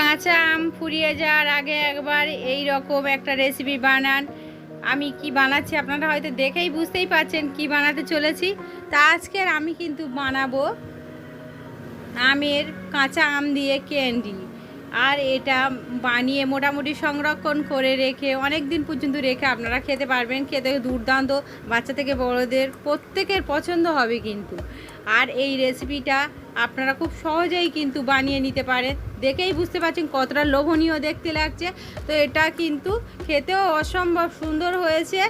কাঁচা আম ফুরিয়ে যাওয়ার আগে একবার এই রকম একটা রেসিপি বানান। আমি কি বানাচ্ছি আপনারা হয়তো দেখেই বুঝতেই পারছেন কি বানাতে চলেছি। তা আজকের আমি কিন্তু বানাবো আমের কাঁচা আম দিয়ে ক্যান্ডি। আর এটা বানিয়ে মোটামুটি সংরক্ষণ করে রেখে অনেক দিন পর্যন্ত রেখে আপনারা খেতে পারবেন। খেতে দুর্দান্ত। বাচ্চা থেকে বড়দের প্রত্যেকের পছন্দ হবে কিন্তু। আর এই রেসিপিটা আপনারা খুব সহজেই কিন্তু বানিয়ে নিতে পারেন। দেখেই বুঝতে পারছেন কতটা লোভনীয় দেখতে লাগছে। তো এটা কিন্তু খেতেও অসম্ভব সুন্দর হয়েছে।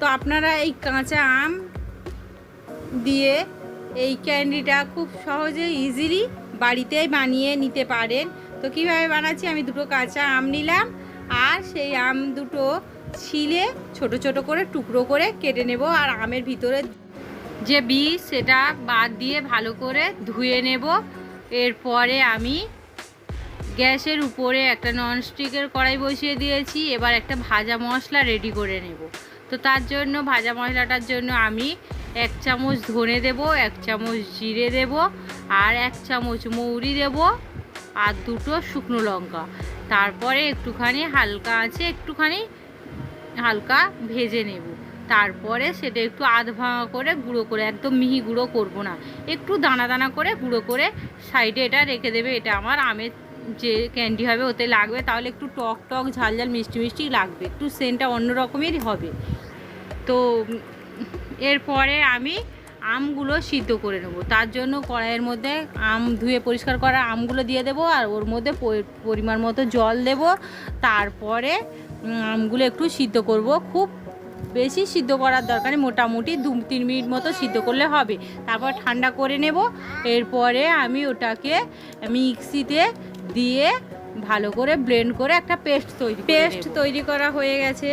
তো আপনারা এই কাঁচা আম দিয়ে এই ক্যান্ডিটা খুব সহজে ইজিলি বাড়িতেই বানিয়ে নিতে পারেন। তো কীভাবে বানাচ্ছি? আমি দুটো কাঁচা আম নিলাম আর সেই আম দুটো ছিলে ছোট ছোট করে টুকরো করে কেটে নেব আর আমের ভিতরে যে বীজ সেটা বাদ দিয়ে ভালো করে ধুয়ে নেব। এরপরে আমি গ্যাসের উপরে একটা ননস্টিকের কড়াই বসিয়ে দিয়েছি। এবার একটা ভাজা মশলা রেডি করে নেব। তো তার জন্য, ভাজা মশলাটার জন্য আমি এক চামচ ধনে দেব, এক চামচ জিরে দেব আর এক চামচ মৌরি দেব আর দুটো শুকনো লঙ্কা। তারপরে একটুখানি হালকা আছে, একটুখানি হালকা ভেজে নেব। তারপরে সেটা একটু আধ ভাঙা করে গুঁড়ো করে, একদম মিহি গুঁড়ো করব না। একটু দানা দানা করে গুঁড়ো করে সাইডে এটা রেখে দেবে। এটা আমার আমের যে ক্যান্ডি হবে ওতে লাগবে। তাহলে একটু টক টক ঝাল ঝাল মিষ্টি মিষ্টি লাগবে। একটু সেন্টটা অন্য রকমেরই হবে। তো এরপরে আমি আমগুলো সিদ্ধ করে নেব। তার জন্য কড়াইয়ের মধ্যে আম ধুয়ে পরিষ্কার করা আমগুলো দিয়ে দেবো আর ওর মধ্যে পরিমাণ মতো জল দেব। তারপরে আমগুলো একটু সিদ্ধ করব। খুব বেশি সিদ্ধ করার দরকার নেই মোটামুটি দু তিন মিনিট মতো সিদ্ধ করলে হবে। তারপর ঠান্ডা করে নেব। এরপরে আমি ওটাকে মিক্সিতে দিয়ে ভালো করে ব্লেন্ড করে একটা পেস্ট তৈরি পেস্ট তৈরি করা হয়ে গেছে।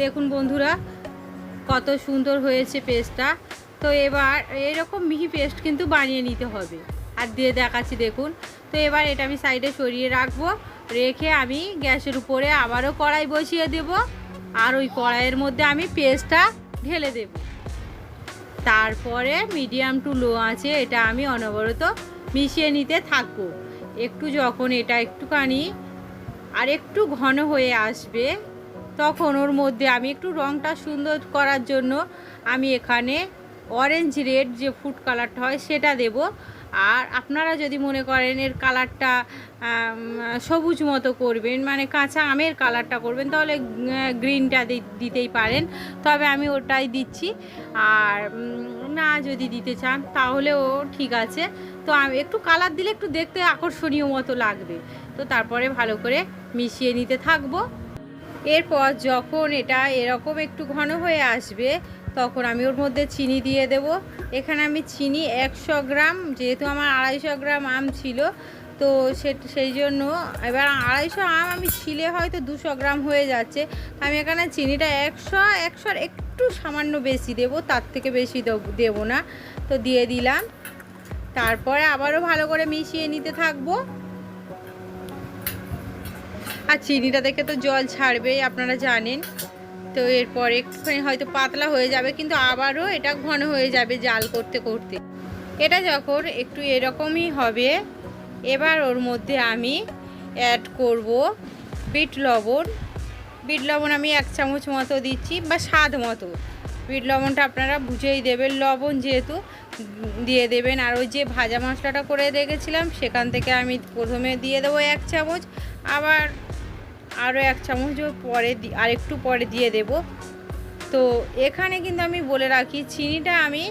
দেখুন বন্ধুরা কত সুন্দর হয়েছে পেস্টটা। তো এবার এরকম মিহি পেস্ট কিন্তু বানিয়ে নিতে হবে। আর দিয়ে দেখাচ্ছি, দেখুন। তো এবার এটা আমি সাইডে সরিয়ে রাখব। রেখে আমি গ্যাসের উপরে আবারও কড়াই বসিয়ে দেব। আর ওই কড়াইয়ের মধ্যে আমি পেস্টটা ঢেলে দেব। তারপরে মিডিয়াম টু লো আছে, এটা আমি অনবরত মিশিয়ে নিতে থাকব। একটু যখন এটা একটুখানি আর একটু ঘন হয়ে আসবে, তখন ওর মধ্যে আমি একটু রঙটা সুন্দর করার জন্য আমি এখানে অরেঞ্জ রেড যে ফুড কালারটা হয় সেটা দেব। আর আপনারা যদি মনে করেন এর কালারটা সবুজ মতো করবেন মানে কাঁচা আমের কালারটা করবেন, তাহলে গ্রিনটা দিতেই পারেন। তবে আমি ওটাই দিচ্ছি। আর না যদি দিতে চান, তাহলেও ঠিক আছে। তো আমি, একটু কালার দিলে একটু দেখতে আকর্ষণীয় মতো লাগবে। তো তারপরে ভালো করে মিশিয়ে নিতে থাকব। এরপর যখন এটা এরকম একটু ঘন হয়ে আসবে তখন আমি ওর মধ্যে চিনি দিয়ে দেব। এখানে আমি চিনি একশো গ্রাম, যেহেতু আমার আড়াইশো গ্রাম আম ছিল, তো সেই জন্য এবার আড়াইশো আম আমি ছিলে হয়তো দুশো গ্রাম হয়ে যাচ্ছে। আমি এখানে চিনিটা একশো, একশোর একটু সামান্য বেশি দেব, তার থেকে বেশি দেবো না, তো দিয়ে দিলাম। তারপরে আবারও ভালো করে মিশিয়ে নিতে থাকব। আর চিনিটা দেখে তো জল ছাড়বেই, আপনারা জানেন। তো এরপর একটুখানি হয়তো পাতলা হয়ে যাবে, কিন্তু আবারও এটা ঘন হয়ে যাবে জাল করতে করতে। এটা যখন একটু এরকমই হবে, এবার ওর মধ্যে আমি অ্যাড করব বিট লবণ। বিট লবণ আমি এক চামচ মতো দিচ্ছি, বা স্বাদ মতো। বিট লবণটা আপনারা বুঝেই দেবেন, লবণ যেহেতু দিয়ে দেবেন। আর ওই যে ভাজা মশলাটা করে রেখেছিলাম, সেখান থেকে আমি প্রথমে দিয়ে দেবো এক চামচ। আবার আরও এক চামচ পরে আর একটু পরে দিয়ে দেব। তো এখানে কিন্তু আমি বলে রাখি, চিনিটা আমি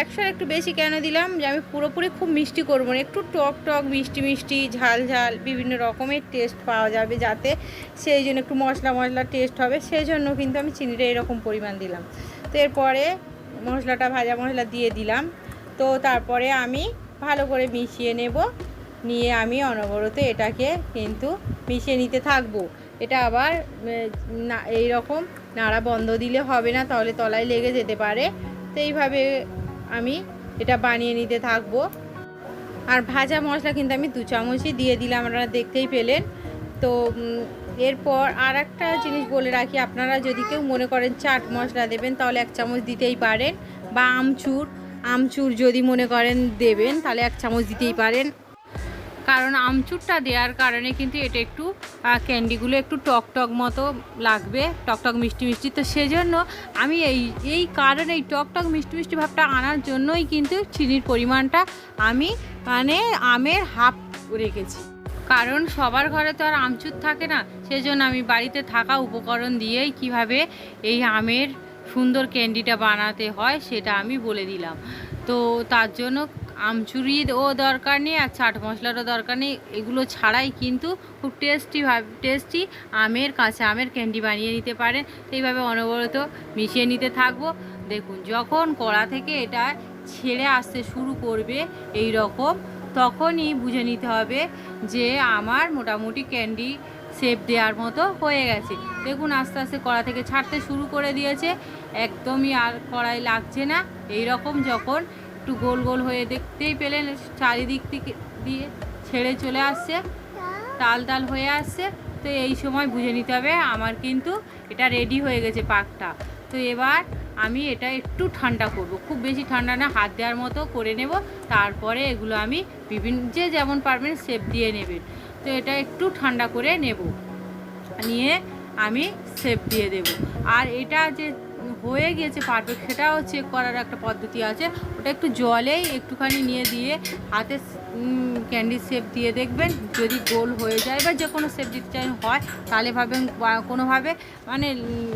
একশো একটু বেশি কেন দিলাম যে আমি পুরোপুরি খুব মিষ্টি করব না। একটু টক টক, মিষ্টি মিষ্টি, ঝাল ঝাল, বিভিন্ন রকমের টেস্ট পাওয়া যাবে যাতে সেই জন্য একটু মশলা মশলা টেস্ট হবে। সেই জন্য কিন্তু আমি চিনিটা এরকম পরিমাণ দিলাম। তো এরপরে মশলাটা, ভাজা মশলা দিয়ে দিলাম। তো তারপরে আমি ভালো করে মিশিয়ে নেব। নিয়ে আমি অনবরত এটাকে কিন্তু মিশিয়ে নিতে থাকব। এটা আবার না, এইরকম নাড়া বন্ধ দিলে হবে না, তাহলে তলায় লেগে যেতে পারে। তো এইভাবে আমি এটা বানিয়ে নিতে থাকব। আর ভাজা মশলা কিন্তু আমি দু চামচই দিয়ে দিলাম, আপনারা দেখতেই পেলেন। তো এরপর আর একটা জিনিস বলে রাখি, আপনারা যদি কেউ মনে করেন চাট মশলা দেবেন, তাহলে এক চামচ দিতেই পারেন। বা আমচুর আমচুর যদি মনে করেন দেবেন, তাহলে এক চামচ দিতেই পারেন। কারণ আমচুরটা দেওয়ার কারণে কিন্তু এটা একটু ক্যান্ডিগুলো একটু টক টক মতো লাগবে, টক টক মিষ্টি মিষ্টি। তো সেজন্য আমি এই এই কারণে এই টক টক মিষ্টি মিষ্টি ভাবটা আনার জন্যই কিন্তু চিনির পরিমাণটা আমি মানে আমের হাফ রেখেছি। কারণ সবার ঘরে তো আর আমচুর থাকে না, সেজন্য আমি বাড়িতে থাকা উপকরণ দিয়েই কীভাবে এই আমের সুন্দর ক্যান্ডিটা বানাতে হয় সেটা আমি বলে দিলাম। তো তার জন্য আমচুরিও দরকার নেই আর চাট মশলারও দরকার নেই। এগুলো ছাড়াই কিন্তু খুব টেস্টি টেস্টি আমের কাঁচা আমের ক্যান্ডি বানিয়ে নিতে পারেন। এইভাবে অনবরত মিশিয়ে নিতে থাকব। দেখুন, যখন কড়া থেকে এটা ছেড়ে আসতে শুরু করবে এই রকম তখনই বুঝে নিতে হবে যে আমার মোটামুটি ক্যান্ডি শেপ দেওয়ার মতো হয়ে গেছে। দেখুন, আস্তে আস্তে কড়া থেকে ছাড়তে শুরু করে দিয়েছে। একদমই আর কড়াই লাগছে না। এই রকম যখন একটু গোল গোল হয়ে দেখতেই পেলেন, চারিদিক থেকে দিয়ে ছেড়ে চলে আসছে। তাল তাল হয়ে আসছে। তো এই সময় বুঝে নিতে হবে, আমার কিন্তু এটা রেডি হয়ে গেছে পাকটা। তো এবার আমি এটা একটু ঠান্ডা করব। খুব বেশি ঠান্ডা না, হাত দেওয়ার মতো করে নেব। তারপরে এগুলো আমি বিভিন্ন, যে যেমন পারবেন শেপ দিয়ে নেবেন। তো এটা একটু ঠান্ডা করে নেব। নিয়ে আমি শেপ দিয়ে দেব। আর এটা যে হয়ে গেছে পারফেক্ট সেটাও চেক করার একটা পদ্ধতি আছে। ওটা একটু জলেই একটুখানি নিয়ে দিয়ে হাতে ক্যান্ডি শেপ দিয়ে দেখবেন, যদি গোল হয়ে যায় বা যে কোনো শেপ চাই হয়, তাহলে ভাববেন কোনোভাবে মানে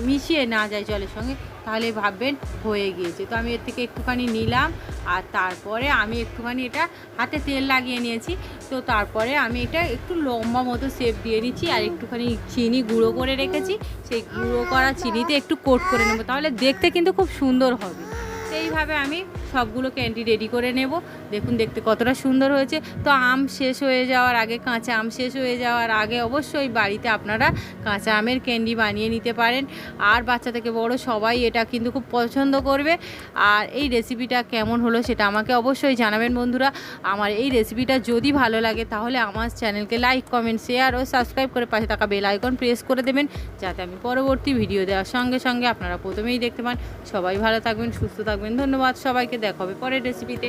মিশিয়ে না যায় জলের সঙ্গে, তাহলে ভাববেন হয়ে গিয়েছে। তো আমি এর থেকে একটুখানি নিলাম, আর তারপরে আমি একটুখানি এটা হাতে তেল লাগিয়ে নিয়েছি। তো তারপরে আমি এটা একটু লম্বা মতো শেপ দিয়ে নিচ্ছি, আর একটুখানি চিনি গুঁড়ো করে রেখেছি। সেই গুঁড়ো করা চিনিতে একটু কোট করে নেব, তাহলে দেখতে কিন্তু খুব সুন্দর হবে। এইভাবে আমি সবগুলো ক্যান্ডি রেডি করে নেব। দেখুন, দেখতে কতটা সুন্দর হয়েছে। তো আম শেষ হয়ে যাওয়ার আগে, কাঁচা আম শেষ হয়ে যাওয়ার আগে অবশ্যই বাড়িতে আপনারা কাঁচা আমের ক্যান্ডি বানিয়ে নিতে পারেন। আর বাচ্চা থেকে বড় সবাই এটা কিন্তু খুব পছন্দ করবে। আর এই রেসিপিটা কেমন হলো সেটা আমাকে অবশ্যই জানাবেন বন্ধুরা। আমার এই রেসিপিটা যদি ভালো লাগে তাহলে আমার চ্যানেলকে লাইক কমেন্ট শেয়ার ও সাবস্ক্রাইব করে পাশে থাকা বেল আইকন প্রেস করে দেবেন। যাতে আমি পরবর্তী ভিডিও দেওয়ার সঙ্গে সঙ্গে আপনারা প্রথমেই দেখতে পান। সবাই ভালো থাকবেন, সুস্থ থাকবেন। ধন্যবাদ সবাইকে দেখাবে পরের রেসিপিতে